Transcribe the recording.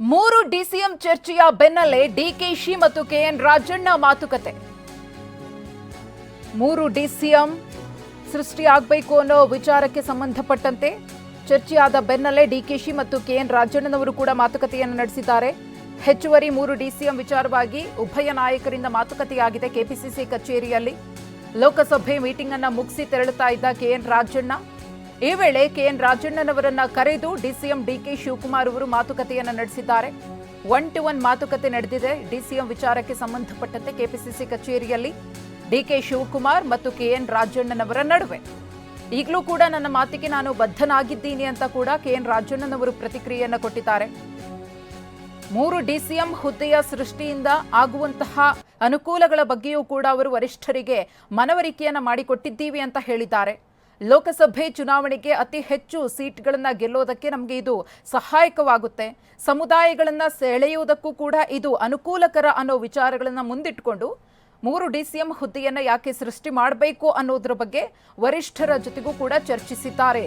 ಮೂರು ಡಿಸಿಎಂ ಚರ್ಚೆಯ ಬೆನ್ನಲ್ಲೇ ಡಿಕೆಶಿ ಮತ್ತು ಕೆಎನ್ ರಾಜಣ್ಣ ಮಾತುಕತೆ. ಮೂರು ಡಿಸಿಎಂ ಸೃಷ್ಟಿಯಾಗಬೇಕು ಅನ್ನೋ ವಿಚಾರಕ್ಕೆ ಸಂಬಂಧಪಟ್ಟಂತೆ ಚರ್ಚೆಯಾದ ಬೆನ್ನಲ್ಲೇ ಡಿಕೆಶಿ ಮತ್ತು ಕೆಎನ್ ರಾಜಣ್ಣನವರು ಕೂಡ ಮಾತುಕತೆಯನ್ನು ನಡೆಸಿದ್ದಾರೆ. ಹೆಚ್ಚುವರಿ ಮೂರು ಡಿಸಿಎಂ ವಿಚಾರವಾಗಿ ಉಭಯ ನಾಯಕರಿಂದ ಮಾತುಕತೆಯಾಗಿದೆ ಕೆಪಿಸಿಸಿ ಕಚೇರಿಯಲ್ಲಿ. ಲೋಕಸಭೆ ಮೀಟಿಂಗ್ ಅನ್ನು ಮುಗಿಸಿ ತೆರಳುತ್ತಾ ಇದ್ದ ಕೆಎನ್ ರಾಜಣ್ಣ ಈ ವೇಳೆ ಕೆಎನ್ ರಾಜಣ್ಣನವರನ್ನ ಕರೆದು ಡಿಸಿಎಂ ಡಿಕೆ ಶಿವಕುಮಾರ್ ಅವರು ಮಾತುಕತೆಯನ್ನ ನಡೆಸಿದ್ದಾರೆ. ಒನ್ ಟು ಒನ್ ಮಾತುಕತೆ ನಡೆದಿದೆ. ಡಿಸಿಎಂ ವಿಚಾರಕ್ಕೆ ಸಂಬಂಧಪಟ್ಟಂತೆ ಕೆಪಿಸಿಸಿ ಕಚೇರಿಯಲ್ಲಿ ಡಿಕೆ ಶಿವಕುಮಾರ್ ಮತ್ತು ಕೆಎನ್ ರಾಜಣ್ಣನವರ ನಡುವೆ. ಈಗಲೂ ಕೂಡ ನನ್ನ ಮಾತಿಗೆ ನಾನು ಬದ್ಧನಾಗಿದ್ದೀನಿ ಅಂತ ಕೂಡ ಕೆಎನ್ ರಾಜಣ್ಣನವರು ಪ್ರತಿಕ್ರಿಯೆಯನ್ನು ಕೊಟ್ಟಿದ್ದಾರೆ. ಮೂರು ಡಿಸಿಎಂ ಹುದ್ದೆಯ ಸೃಷ್ಟಿಯಿಂದ ಆಗುವಂತಹ ಅನುಕೂಲಗಳ ಬಗ್ಗೆಯೂ ಕೂಡ ಅವರು ವರಿಷ್ಠರಿಗೆ ಮನವರಿಕೆಯನ್ನು ಮಾಡಿಕೊಟ್ಟಿದ್ದೀವಿ ಅಂತ ಹೇಳಿದ್ದಾರೆ. ಲೋಕಸಭೆ ಚುನಾವಣೆಗೆ ಅತಿ ಹೆಚ್ಚು ಸೀಟ್ಗಳನ್ನು ಗೆಲ್ಲೋದಕ್ಕೆ ನಮಗೆ ಇದು ಸಹಾಯಕವಾಗುತ್ತೆ. ಸಮುದಾಯಗಳನ್ನು ಸೆಳೆಯುವುದಕ್ಕೂ ಕೂಡ ಇದು ಅನುಕೂಲಕರ ಅನ್ನೋ ವಿಚಾರಗಳನ್ನು ಮುಂದಿಟ್ಕೊಂಡು ಮೂರು ಡಿ ಡಿಸಿಎಂ ಹುದ್ದೆಯನ್ನ ಯಾಕೆ ಸೃಷ್ಟಿ ಮಾಡಬೇಕು ಅನ್ನೋದ್ರ ಬಗ್ಗೆ ವರಿಷ್ಠರ ಜೊತೆಗೂ ಕೂಡ ಚರ್ಚಿಸಿದ್ದಾರೆ.